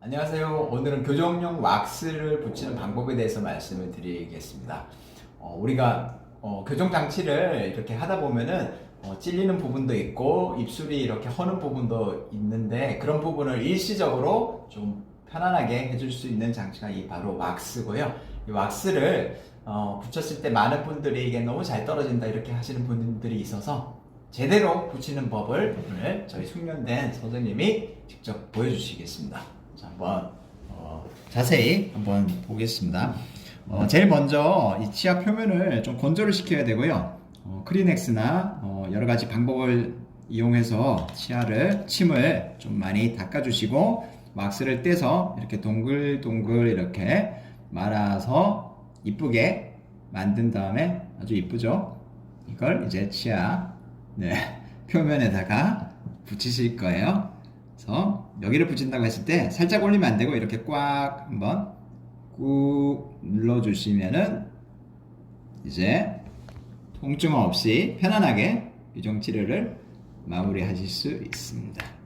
안녕하세요. 오늘은 교정용 왁스를 붙이는 방법에 대해서 말씀을 드리겠습니다. 어, 우리가 어, 교정 장치를 이렇게 하다 보면은 어, 찔리는 부분도 있고 입술이 이렇게 허는 부분도 있는데 그런 부분을 일시적으로 좀 편안하게 해줄 수 있는 장치가 이 바로 왁스고요. 이 왁스를 어, 붙였을 때 많은 분들이 이게 너무 잘 떨어진다 이렇게 하시는 분들이 있어서 제대로 붙이는 법을 오늘 저희 숙련된 선생님이 직접 보여주시겠습니다. 자, 한번 어, 자세히 한번 보겠습니다. 어, 제일 먼저 이 치아 표면을 좀 건조를 시켜야 되고요. 어, 크리넥스나 어, 여러 가지 방법을 이용해서 치아를 침을 좀 많이 닦아주시고 왁스를 떼서 이렇게 동글동글 이렇게 말아서 이쁘게 만든 다음에 아주 이쁘죠? 이걸 이제 치아 네, 표면에다가 붙이실 거예요. 그래서 여기를 붙인다고 했을 때 살짝 올리면 안 되고 이렇게 꽉 한번 꾹 눌러주시면은 이제 통증 없이 편안하게 유정 치료를 마무리하실 수 있습니다.